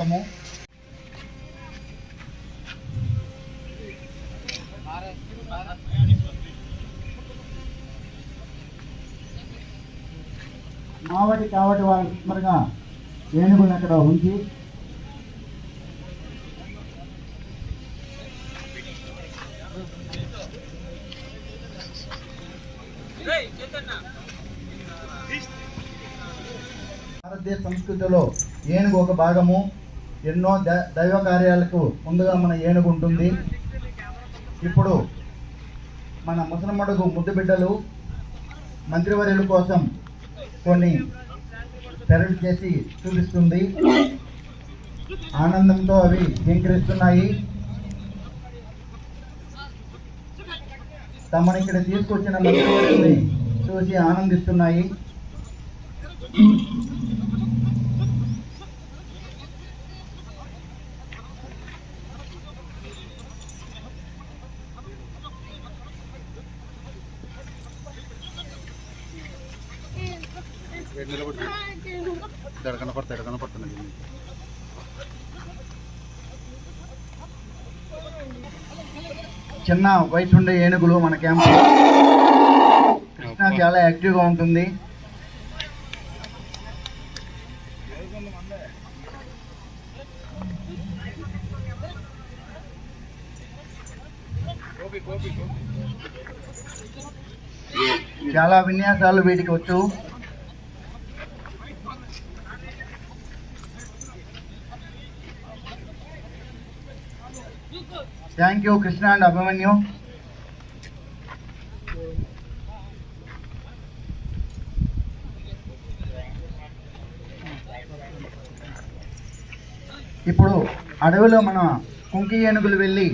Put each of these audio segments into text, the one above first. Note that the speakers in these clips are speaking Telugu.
స్వాగతము మావటి కావటి వారి స్మరగా ఏనుగులను అక్కడ ఉంచి భారతదేశ సంస్కృతిలో ఏనుగు ఒక భాగము. ఎన్నో దైవ కార్యాలకు ముందుగా మన ఏనుగుంటుంది ఇప్పుడు మన ముసలమ్మడుగు ముద్దు బిడ్డలు మంత్రివర్యుల కోసం కొన్ని పెరడు చేసి చూపిస్తుంది. ఆనందంతో అవి వెంకరిస్తున్నాయి తమని ఇక్కడ తీసుకొచ్చిన మంత్రివర్యుల్ని చూసి ఆనందిస్తున్నాయి. చిన్న వయసు ఉండే ఏనుగులు మన క్యాంప్ కృష్ణ చాలా యాక్టివ్గా ఉంటుంది. చాలా విన్యాసాలు వీటికి వచ్చు. Thank you Krishna and Abhimanyu ఇప్పుడు అడవిలో మన కుంకి ఏనుగులు వెళ్ళి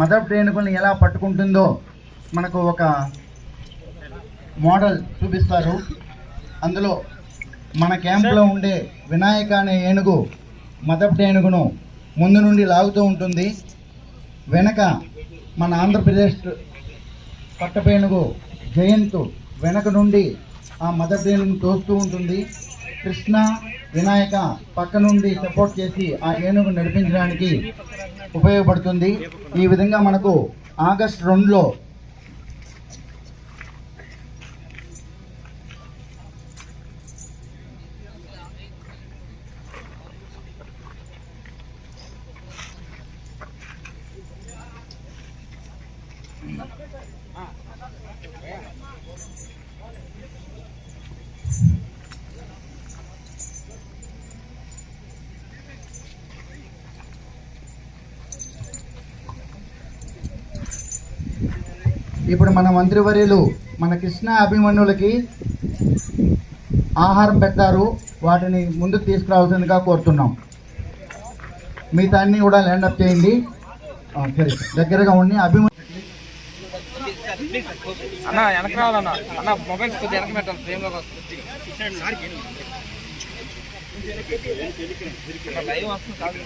మదర్ ఏనుగుల్ని ఎలా పట్టుకుంటుందో మనకు ఒక మోడల్ చూపిస్తారు. అందులో మన క్యాంప్లో ఉండే వినాయక అనే ఏనుగు మదర్ ఏనుగును ముందు నుండి లాగుతూ ఉంటుంది. వెనక మన ఆంధ్రప్రదేశ్ పట్టపేనుగు జయంత్ వెనక నుండి ఆ మదర్ ఏనుగును తోస్తూ ఉంటుంది. కృష్ణ వినాయక పక్క నుండి సపోర్ట్ చేసి ఆ ఏనుగు నడిపించడానికి ఉపయోగపడుతుంది. ఈ విధంగా మనకు ఆగస్ట్ రెండులో ఇప్పుడు మన మంత్రివర్యులు మన కృష్ణ అభిమన్యులకి ఆహారం పెట్టారు. వాటిని ముందుకు తీసుకురావాల్సిందిగా కోరుతున్నాం. మిగతా అన్ని కూడా ల్యాండ్ అప్ చేయండి. సరే. దగ్గరగా ఉండి అభిమన్యు అన్న వెనక రావాలన్న. అన్న మొబైల్స్ కొద్దిగా వెనక పెట్టాలి. ఫ్రేమ్లో లైవ్ వస్తుంది.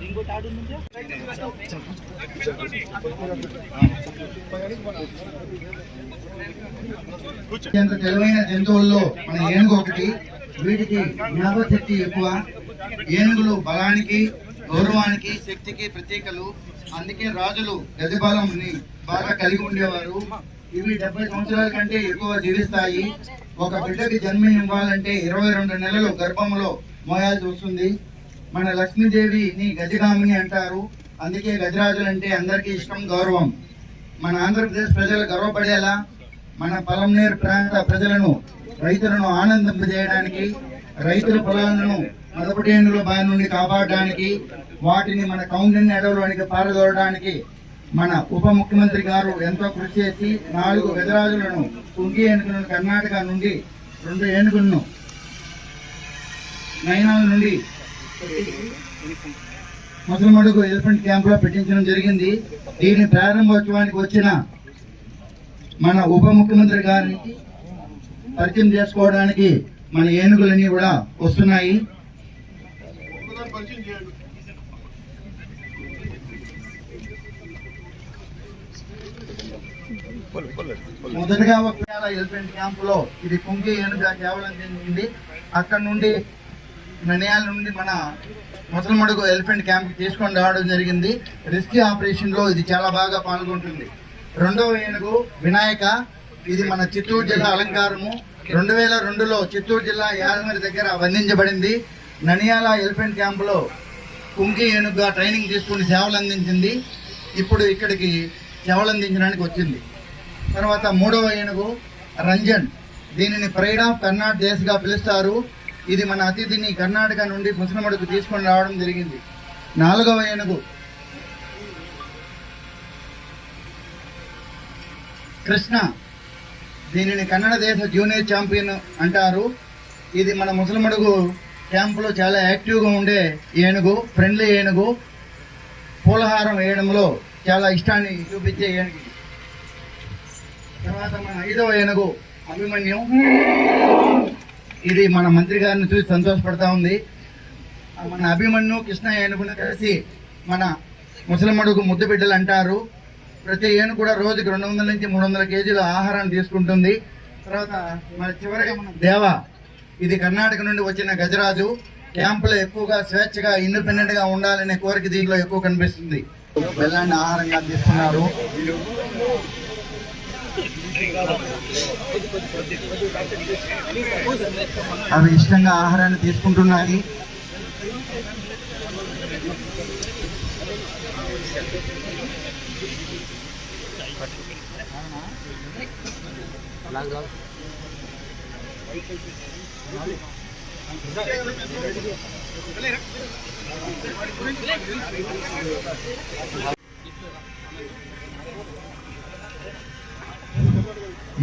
ఇంకోటి ఆడు అత్యంత తెలివైన జంతువుల్లో మన ఏనుగు ఒకటి వీటికి జ్ఞాపశక్తి ఎక్కువ. ఏనుగులు బలానికి గౌరవానికి శక్తికి ప్రతీకలు. అందుకే రాజులు గజబలంని బాగా కలిగి ఉండేవారు. ఇవి డెబ్బై సంవత్సరాల కంటే ఎక్కువ జీవిస్తాయి. ఒక బిడ్డకి జన్మ ఇవ్వాలంటే ఇరవై రెండు నెలలు గర్భంలో మోయాల్సి వస్తుంది. మన లక్ష్మీదేవిని గజగామిని అంటారు. అందుకే గజరాజులు అంటే అందరికీ ఇష్టం గౌరవం. మన ఆంధ్రప్రదేశ్ ప్రజలు గర్వపడేలా మన పలంనేరు ప్రాంత ప్రజలను రైతులను ఆనందింపజేయడానికి రైతుల పొలాలను మదపటేనుల బారి నుండి కాపాడడానికి వాటిని మన కౌండిన్య అడవులోనికి పారదోలడానికి మన ఉప ముఖ్యమంత్రి గారు ఎంతో కృషి చేసి నాలుగు వెదరాజులను కుంగి ఏనుగులను కర్ణాటక నుండి రెండు ఏనుగులను నైనాల నుండి ముసలమడుగు ఎలిఫెంట్ క్యాంప్లో పెట్టించడం జరిగింది. దీని ప్రారంభోత్సవానికి వచ్చిన మన ఉప ముఖ్యమంత్రి గారిని పరిచయం చేసుకోవడానికి మన ఏనుగులన్నీ కూడా వస్తున్నాయి. మొదటగా ఒక ఎలిఫెంట్ క్యాంప్లో ఇది కుంకి ఏనుగా కేవలం చెందింది అక్కడ నుండి నన్యాల నుండి మన ముసలమడుగు ఎలిఫెంట్ క్యాంప్ తీసుకొని రావడం జరిగింది. రెస్క్యూ ఆపరేషన్లో ఇది చాలా బాగా పాల్గొంటుంది. రెండవ ఏనుగు వినాయక ఇది మన చిత్తూరు జిల్లా అలంకారము. రెండు వేల రెండులో చిత్తూరు జిల్లా యాదగిరి దగ్గర బంధించబడింది. ననియాల ఎలిఫెంట్ క్యాంపులో కుంకి ఏనుగుగా ట్రైనింగ్ తీసుకుని సేవలు అందించింది ఇప్పుడు ఇక్కడికి సేవలు అందించడానికి వచ్చింది. తర్వాత మూడవ ఏనుగు రంజన్. దీనిని ప్రైడ్ ఆఫ్ కర్ణాటక దేశ్గా పిలుస్తారు. ఇది మన అతిథిని కర్ణాటక నుండి ముసలమడుకు తీసుకొని రావడం జరిగింది. నాలుగవ ఏనుగు. కృష్ణ. దీనిని కన్నడ దేశ జూనియర్ ఛాంపియన్ అంటారు. ఇది మన ముసలమడుగు క్యాంపులో చాలా యాక్టివ్గా ఉండే ఏనుగు ఫ్రెండ్లీ ఏనుగు. పూలహారం వేయడంలో చాలా ఇష్టాన్ని చూపించే ఏనుగు తర్వాత మన ఐదవ ఏనుగు అభిమన్యు. ఇది మన మంత్రి గారిని చూసి సంతోషపడతా ఉంది. మన అభిమన్యు కృష్ణ ఏనుగుని కలిసి మన ముసలమ్మడుగు ముద్దు బిడ్డలు అంటారు. ప్రతి ఏనుగు కూడా రోజుకి రెండు వందల నుంచి మూడు వందల కేజీల ఆహారాన్ని తీసుకుంటుంది. తర్వాత మన చివరిగా మన దేవ ఇది కర్ణాటక నుండి వచ్చిన గజరాజు. క్యాంపులో ఎక్కువగా స్వేచ్ఛగా ఇండిపెండెంట్గా ఉండాలనే కోరిక దీంట్లో ఎక్కువ కనిపిస్తుంది. బెల్లాన్ని ఆహారంగా తీసుకున్నారు. అవి ఇష్టంగా ఆహారాన్ని తీసుకుంటున్నాయి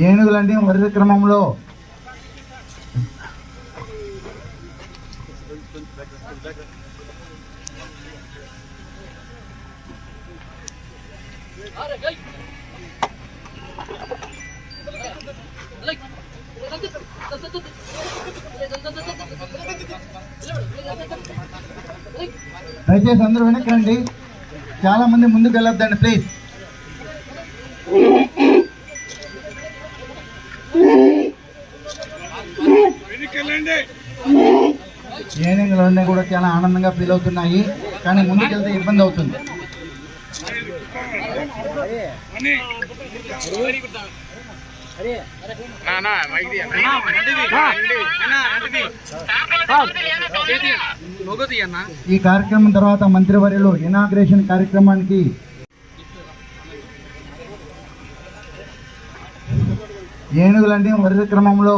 ఏనుగులన్నీ వరుస క్రమంలో దయచేసి అందరూ వెనక్కి రండి. చాలా మంది ముందుకు వెళ్ళొద్దండి ప్లీజ్. ఏనుగులు కూడా చాలా ఆనందంగా ఫీల్ అవుతున్నాయి. కానీ ముందుకెళ్తే ఇబ్బంది అవుతుంది. ఈ కార్యక్రమం తర్వాత మంత్రివర్యులు ఇనాగ్రేషన్ కార్యక్రమానికి ఏనుగులన్నీ వరుస క్రమంలో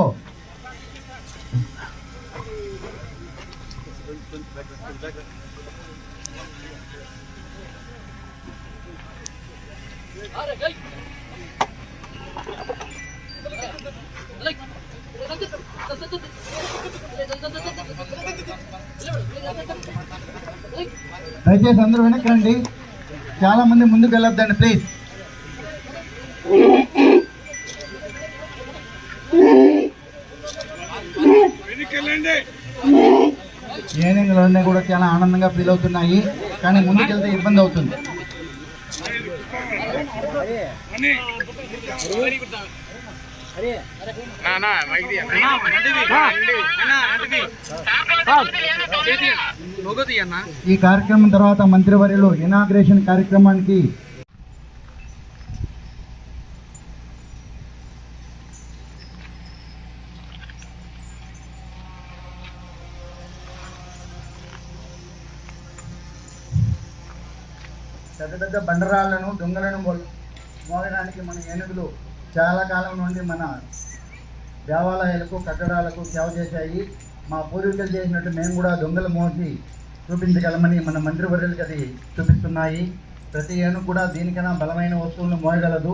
దయచేసి అందరూ వెనకండి చాలామంది చాలా మంది ముందుకు వెళ్ళొద్దండి ప్లీజ్ ఏనుగులు అన్నీ కూడా చాలా ఆనందంగా ఫీల్ అవుతున్నాయి. కానీ ముందుకెళ్తే ఇబ్బంది అవుతుంది అన్నా మైక్ మొగది అన్న ఈ కార్యక్రమం తర్వాత మంత్రివర్యులు ఇనాగ్రేషన్ కార్యక్రమానికి పెద్ద పెద్ద బండరాళ్ళను దొంగలను మోగడానికి మన ఏనుగులు చాలా కాలం నుండి మన దేవాలయాలకు కట్టడాలకు సేవ చేశాయి. మా పూర్వీకులు చేసినట్టు మేము కూడా దొంగలు మోసి చూపించగలమని మన మంత్రివర్యులకి అది చూపిస్తున్నాయి. ప్రతి ఏనుగు కూడా దీనికన్నా బలమైన వస్తువులను మోయగలదు.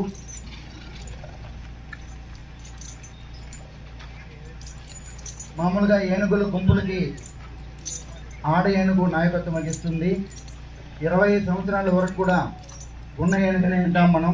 మామూలుగా ఏనుగులు గుంపులకి ఆడ ఏనుగు నాయకత్వం వహిస్తుంది. ఇరవై సంవత్సరాల వరకు కూడా ఉన్న ఏనుగునే ఉంటాం మనం.